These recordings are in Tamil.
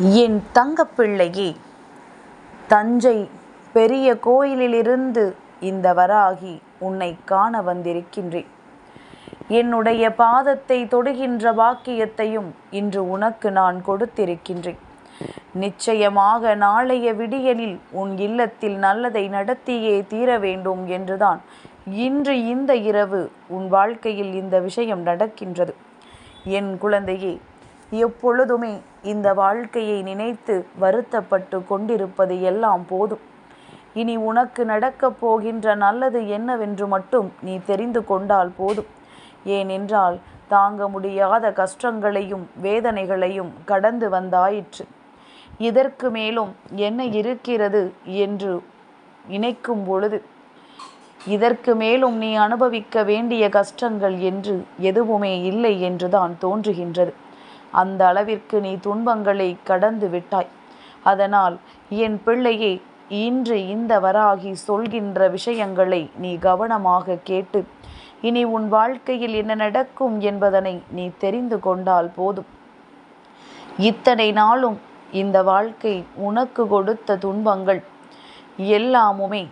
என் தங்கப்பிள்ளையே தஞ்சை பெரிய கோயிலிலிருந்து இந்த வராகி உன்னை காண வந்திருக்கின்றேன். என்னுடைய பாதத்தை தொடுகின்ற வாக்கியத்தையும் இன்று உனக்கு நான் கொடுத்திருக்கின்றேன். நிச்சயமாக நாளைய விடியலில் உன் இல்லத்தில் நல்லதை நடத்தியே தீர வேண்டும் என்றுதான் இன்று இந்த இரவு உன் வாழ்க்கையில் இந்த விஷயம் நடக்கின்றது. என் குழந்தையே எப்பொழுதுமே இந்த வாழ்க்கையை நினைத்து வருத்தப்பட்டு கொண்டிருப்பது எல்லாம் போதும். இனி உனக்கு நடக்கப் போகின்ற நல்லது என்னவென்று மட்டும் நீ தெரிந்து கொண்டால் போதும். ஏனென்றால் தாங்க முடியாத கஷ்டங்களையும் வேதனைகளையும் கடந்து வந்தாயிற்று. இதற்கு மேலும் என்ன இருக்கிறது என்று நினைக்கும் பொழுது இதற்கு மேலும் நீ அனுபவிக்க வேண்டிய கஷ்டங்கள் என்று எதுவுமே இல்லை என்றுதான் தோன்றுகின்றது. அந்த அளவிற்கு நீ துன்பங்களை கடந்து விட்டாய். அதனால் என் பிள்ளையே இன்று இந்த வராகி சொல்கின்ற விஷயங்களை நீ கவனமாக கேட்டு இனி உன் வாழ்க்கையில் என்ன நடக்கும் என்பதனை நீ தெரிந்து கொண்டால் போதும். இத்தனை நாளும் இந்த வாழ்க்கை உனக்கு கொடுத்த துன்பங்கள் எல்லாமுமே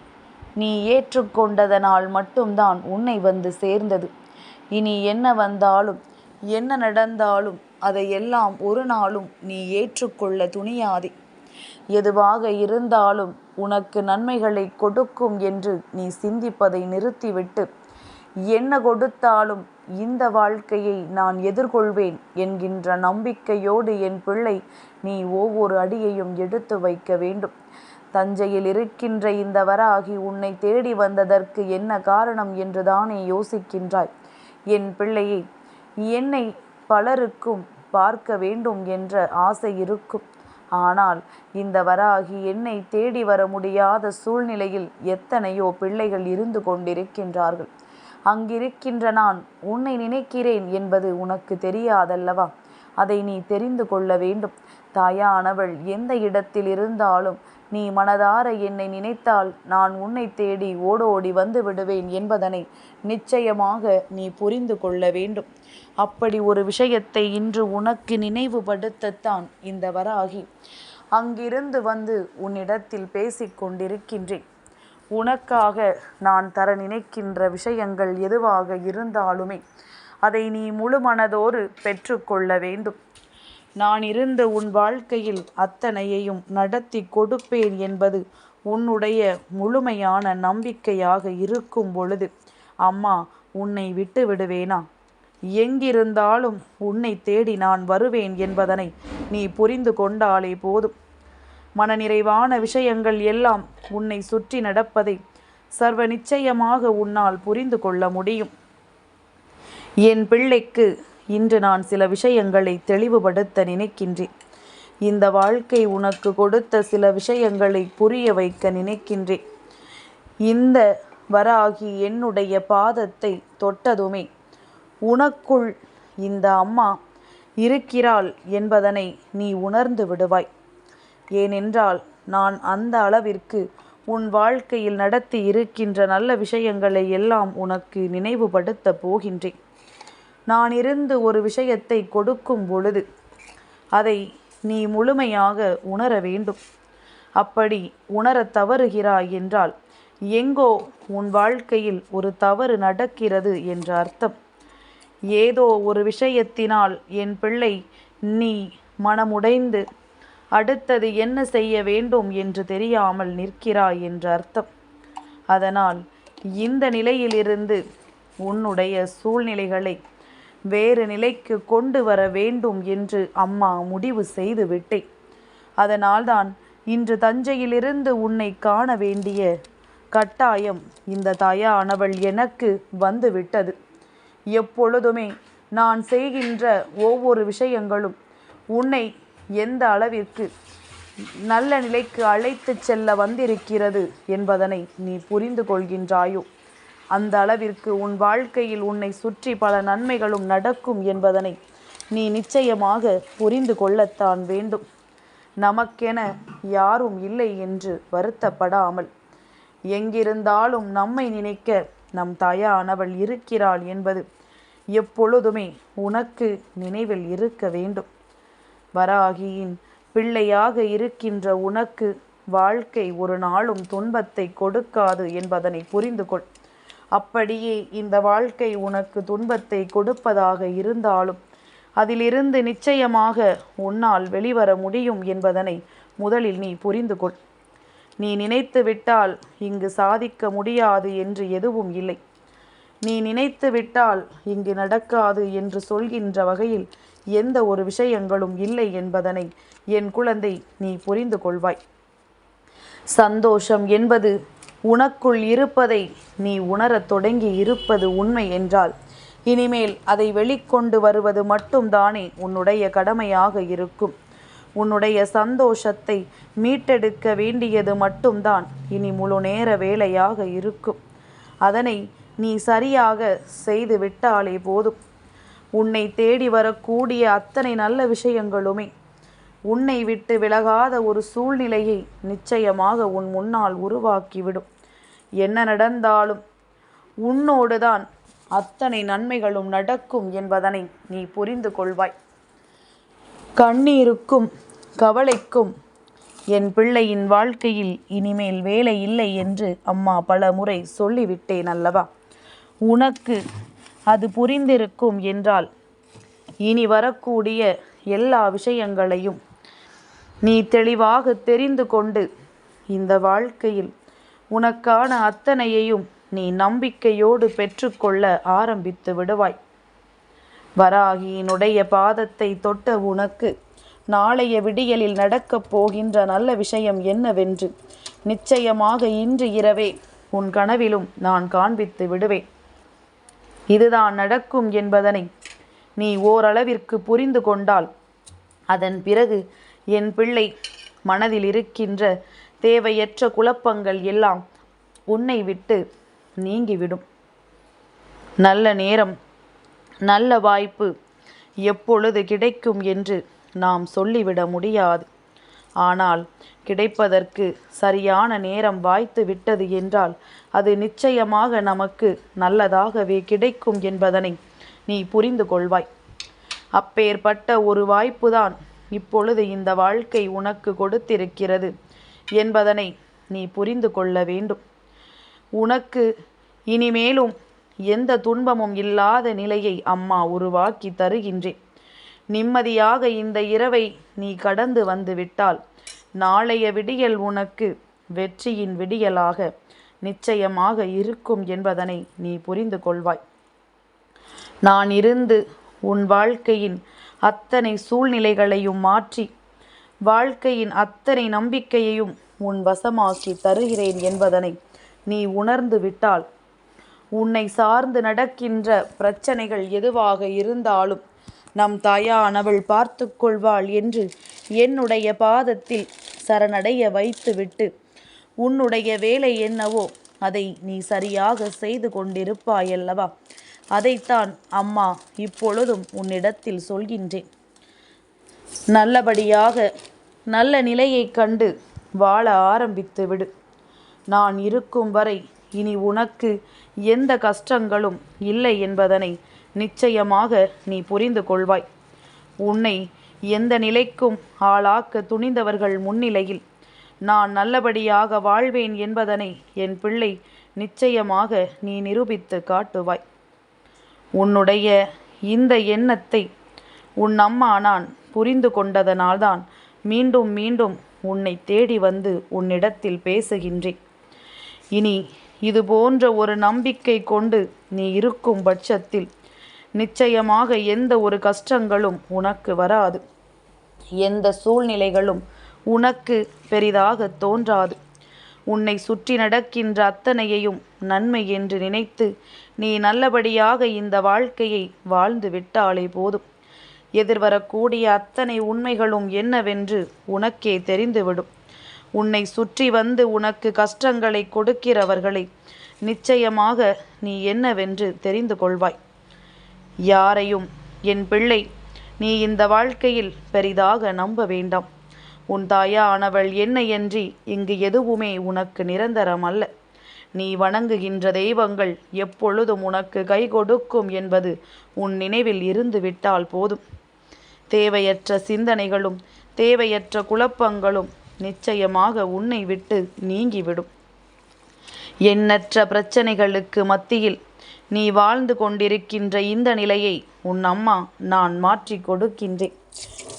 நீ ஏற்றுக்கொண்டதனால் மட்டும்தான் உன்னை வந்து சேர்ந்தது. இனி என்ன வந்தாலும் என்ன நடந்தாலும் அதையெல்லாம் ஒரு நாளும் நீ ஏற்றுக்கொள்ள துணியாதே. எதுவாக இருந்தாலும் உனக்கு நன்மைகளை கொடுக்கும் என்று நீ சிந்திப்பதை நிறுத்திவிட்டு என்ன கொடுத்தாலும் இந்த வாழ்க்கையை நான் எதிர்கொள்வேன் என்கின்ற நம்பிக்கையோடு என் பிள்ளை நீ ஒவ்வொரு அடியையும் எடுத்து வைக்க வேண்டும். தஞ்சையில் இருக்கின்ற இந்த வராகி உன்னை தேடி வந்ததற்கு என்ன காரணம் என்று தானே யோசிக்கின்றாய். என் பிள்ளையை என்னை பலருக்கும் பார்க்க வேண்டும் என்ற ஆசை இருக்கும். ஆனால் இந்த வராகி என்னை தேடி வர முடியாத சூழ்நிலையில் எத்தனையோ பிள்ளைகள் இருந்து கொண்டிருக்கின்றார்கள். அங்கிருக்கின்ற நான் உன்னை நினைக்கிறேன் என்பது உனக்கு தெரியாதல்லவா? அதை நீ தெரிந்து கொள்ள வேண்டும். தாயானவள் எந்த இடத்தில் இருந்தாலும் நீ மனதார என்னை நினைத்தால் நான் உன்னை தேடி ஓடோடி வந்து விடுவேன் என்பதனை நிச்சயமாக நீ புரிந்து கொள்ள வேண்டும். அப்படி ஒரு விஷயத்தை இன்று உனக்கு நினைவுபடுத்தத்தான் இந்த வராகி. அங்கிருந்து வந்து உன்னிடத்தில் பேசிக் கொண்டிருக்கின்றேன். உனக்காக நான் தர நினைக்கின்ற விஷயங்கள் எதுவாக இருந்தாலுமே அதை நீ முழு மனதோடு பெற்றுக்கொள்ள வேண்டும். நான் இருந்த உன் வாழ்க்கையில் அத்தனையையும் நடத்தி கொடுப்பேன் என்பது உன்னுடைய முழுமையான நம்பிக்கையாக இருக்கும் பொழுது அம்மா உன்னை விட்டு விடுவேனா எங்கிருந்தாலும் உன்னை தேடி நான் வருவேன் என்பதனை நீ புரிந்து கொண்டாலே போதும். மனநிறைவான விஷயங்கள் எல்லாம் உன்னை சுற்றி நடப்பதை சர்வ நிச்சயமாக உன்னால் புரிந்து கொள்ள முடியும். என் பிள்ளைக்கு இன்று நான் சில விஷயங்களை தெளிவுபடுத்த நினைக்கின்றேன். இந்த வாழ்க்கை உனக்கு கொடுத்த சில விஷயங்களை புரிய வைக்க நினைக்கின்றேன். இந்த வராகி என்னுடைய பாதத்தை தொட்டதுமே உனக்குள் இந்த அம்மா இருக்கிறாள் என்பதனை நீ உணர்ந்து விடுவாய். ஏனென்றால் நான் அந்த அளவிற்கு உன் வாழ்க்கையில் நடத்தி இருக்கின்ற நல்ல விஷயங்களை எல்லாம் உனக்கு நினைவுபடுத்த போகின்றேன். நான் இருந்து ஒரு விஷயத்தை கொடுக்கும் பொழுது அதை நீ முழுமையாக உணர வேண்டும். அப்படி உணரத் தவறுகிறாய் என்றால் எங்கோ உன் வாழ்க்கையில் ஒரு தவறு நடக்கிறது என்ற அர்த்தம். ஏதோ ஒரு விஷயத்தினால் என் பிள்ளை நீ மனமுடைந்து அடுத்தது என்ன செய்ய வேண்டும் என்று தெரியாமல் நிற்கிறாய் என்று அர்த்தம். அதனால் இந்த நிலையிலிருந்து உன்னுடைய சூழ்நிலைகளை வேறு நிலைக்கு கொண்டு வர வேண்டும் என்று அம்மா முடிவு செய்து விட்டேன். அதனால்தான் இன்று தஞ்சையிலிருந்து உன்னை காண வேண்டிய கட்டாயம் இந்த தாயானவள் எனக்கு வந்துவிட்டது எப்பொழுதுமே நான் செய்கின்ற ஒவ்வொரு விஷயங்களும் உன்னை எந்த அளவிற்கு நல்ல நிலைக்கு அழைத்து செல்ல வந்திருக்கிறது என்பதனை நீ புரிந்து கொள்கின்றாயோ? அந்த அளவிற்கு உன் வாழ்க்கையில் உன்னை சுற்றி பல நன்மைகளும் நடக்கும் என்பதனை நீ நிச்சயமாக புரிந்து கொள்ளத்தான் வேண்டும். நமக்கென யாரும் இல்லை என்று வருத்தப்படாமல் எங்கிருந்தாலும் நம்மை நினைக்க நம் தாயானவள் இருக்கிறாள் என்பது எப்பொழுதுமே உனக்கு நினைவில் இருக்க வேண்டும். வராகியின் பிள்ளையாக இருக்கின்ற உனக்கு வாழ்க்கை ஒரு நாளும் துன்பத்தை கொடுக்காது என்பதனை புரிந்து கொள். அப்படியே இந்த வாழ்க்கை உனக்கு துன்பத்தை கொடுப்பதாக இருந்தாலும் அதிலிருந்து நிச்சயமாக உன்னால் வெளிவர முடியும் என்பதனை முதலில் நீ புரிந்து கொள். நீ நினைத்து விட்டால் இங்கு சாதிக்க முடியாது என்று எதுவும் இல்லை. நீ நினைத்து விட்டால் இங்கு நடக்காது என்று சொல்கின்ற வகையில் எந்த ஒரு விஷயங்களும் இல்லை என்பதனை என் குழந்தை நீ புரிந்து கொள்வாய். சந்தோஷம் என்பது உனக்குள் இருப்பதை நீ உணரத் தொடங்கி இருப்பது உண்மை என்றால் இனிமேல் அதை வெளிக்கொண்டு வருவது மட்டும்தானே உன்னுடைய கடமையாக இருக்கும். உன்னுடைய சந்தோஷத்தை மீட்டெடுக்க வேண்டியது மட்டும்தான் இனி முழு நேர வேலையாக இருக்கும். அதனை நீ சரியாக செய்து விட்டாலே போதும். உன்னை தேடி வரக்கூடிய அத்தனை நல்ல விஷயங்களுமே உன்னை விட்டு விலகாத ஒரு சூழ்நிலையை நிச்சயமாக உன் முன்னால் உருவாக்கிவிடும். என்ன நடந்தாலும் உன்னோடுதான் அத்தனை நன்மைகளும் நடக்கும் என்பதனை நீ புரிந்து கொள்வாய். கண்ணீருக்கும் கவலைக்கும் என் பிள்ளையின் வாழ்க்கையில் இனிமேல் வேலை இல்லை என்று அம்மா பல முறை சொல்லிவிட்டேன் அல்லவா? உனக்கு அது புரிந்திருக்கும் என்றால் இனி வரக்கூடிய எல்லா விஷயங்களையும் நீ தெளிவாக தெரிந்து கொண்டு இந்த வாழ்க்கையில் உனக்கான அத்தனையையும் நீ நம்பிக்கையோடு பெற்றுக்கொள்ள ஆரம்பித்து விடுவாய். வராகியினுடைய பாதத்தை தொட்ட உனக்கு நாளைய விடியலில் நடக்கப் போகின்ற நல்ல விஷயம் என்னவென்று நிச்சயமாக இன்று இரவே உன் கனவிலும் நான் காண்பித்து விடுவேன். இதுதான் நடக்கும் என்பதனை நீ ஓரளவிற்கு புரிந்து கொண்டால். அதன் பிறகு என் பிள்ளை மனதில் இருக்கின்ற தேவையற்ற குழப்பங்கள் எல்லாம் உன்னை விட்டு நீங்கிவிடும். நல்ல நேரம் நல்ல வாய்ப்பு எப்பொழுது கிடைக்கும் என்று நாம் சொல்லிவிட முடியாது. ஆனால் கிடைப்பதற்கு சரியான நேரம் வாய்த்து விட்டது என்றால் அது நிச்சயமாக நமக்கு நல்லதாகவே கிடைக்கும் என்பதனை நீ புரிந்து கொள்வாய். அப்பேற்பட்ட ஒரு வாய்ப்புதான் இப்பொழுது இந்த வாழ்க்கை உனக்கு கொடுத்திருக்கிறது என்பதனை நீ புரிந்து கொள்ள வேண்டும். உனக்கு இனிமேலும் எந்த துன்பமும் இல்லாத நிலையை அம்மா உருவாக்கி தருகின்றேன். நிம்மதியாக இந்த இரவை நீ கடந்து வந்து விட்டால் நாளைய விடியல் உனக்கு வெற்றியின் விடியலாக நிச்சயமாக இருக்கும் என்பதனை நீ புரிந்து கொள்வாய். நான் இருந்து உன் வாழ்க்கையின் அத்தனை சூழ்நிலைகளையும் மாற்றி வாழ்க்கையின் அத்தனை நம்பிக்கையையும் உன் வசமாக்கி தருகிறேன் என்பதனை நீ உணர்ந்து விட்டால் உன்னை சார்ந்து நடக்கின்ற பிரச்சனைகள் எதுவாக இருந்தாலும் நம் தாயானவள் பார்த்து கொள்வாள் என்று என்னுடைய பாதத்தில் சரணடைய வைத்துவிட்டு உன்னுடைய வேலை என்னவோ அதை நீ சரியாக செய்து கொண்டிருப்பாயல்லவா? அதைத்தான் அம்மா இப்பொழுதும் உன்னிடத்தில் சொல்கின்றேன். நல்லபடியாக நல்ல நிலையை கண்டு வாழ ஆரம்பித்து விடு. நான் இருக்கும் வரை இனி உனக்கு எந்த கஷ்டங்களும் இல்லை என்பதனை நிச்சயமாக நீ புரிந்து கொள்வாய். உன்னை எந்த நிலைக்கும் ஆளாக்க துணிந்தவர்கள் முன்னிலையில் நான் நல்லபடியாக வாழ்வேன் என்பதனை என் பிள்ளை நிச்சயமாக நீ நிரூபித்து காட்டுவாய். உன்னுடைய இந்த எண்ணத்தை உன் அம்மா நான் புரிந்து கொண்டதனால்தான் மீண்டும் மீண்டும் உன்னை தேடி வந்து உன்னிடத்தில் பேசுகின்றேன். இனி இது போன்ற ஒரு நம்பிக்கை கொண்டு நீ இருக்கும் பட்சத்தில் நிச்சயமாக எந்த ஒரு கஷ்டங்களும் உனக்கு வராது. எந்த சூழ்நிலைகளும் உனக்கு பெரிதாக தோன்றாது. உன்னை சுற்றி நடக்கின்ற அத்தனையையும் நன்மை என்று நினைத்து நீ நல்லபடியாக இந்த வாழ்க்கையை வாழ்ந்து விட்டாலே போதும். எதிர்வரக்கூடிய அத்தனை உண்மைகளும் என்னவென்று உனக்கே தெரிந்துவிடும். உன்னை சுற்றி வந்து உனக்கு கஷ்டங்களை கொடுக்கிறவர்களை நிச்சயமாக நீ என்னவென்று தெரிந்து கொள்வாய். யாரையும்? என் பிள்ளை நீ இந்த வாழ்க்கையில் பெரிதாக நம்ப வேண்டாம். உன் தாயானவள் என்னையன்றி இங்கு எதுவுமே உனக்கு நிரந்தரம் அல்ல நீ வணங்குகின்ற தெய்வங்கள் எப்பொழுதும் உனக்கு கை கொடுக்கும் என்பது உன் நினைவில் இருந்து விட்டால் போதும். தேவையற்ற சிந்தனைகளும் தேவையற்ற குழப்பங்களும் நிச்சயமாக உன்னை விட்டு நீங்கிவிடும். எண்ணற்ற பிரச்சனைகளுக்கு மத்தியில் நீ வாழ்ந்து கொண்டிருக்கின்ற இந்த நிலையை உன் அம்மா நான் மாற்றி கொடுக்கின்றேன்.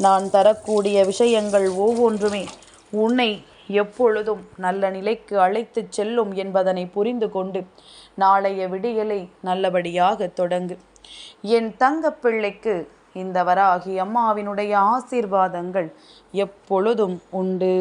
நான் தரக்கூடிய விஷயங்கள் ஒவ்வொன்றுமே உன்னை எப்பொழுதும் நல்ல நிலைக்கு அழைத்துச் செல்லும் என்பதனை புரிந்து கொண்டு நாளைய விடியலை நல்லபடியாக தொடங்கு. என் தங்கப்பிள்ளைக்கு இந்த வராகி அம்மாவினுடைய ஆசீர்வாதங்கள் எப்பொழுதும் உண்டு.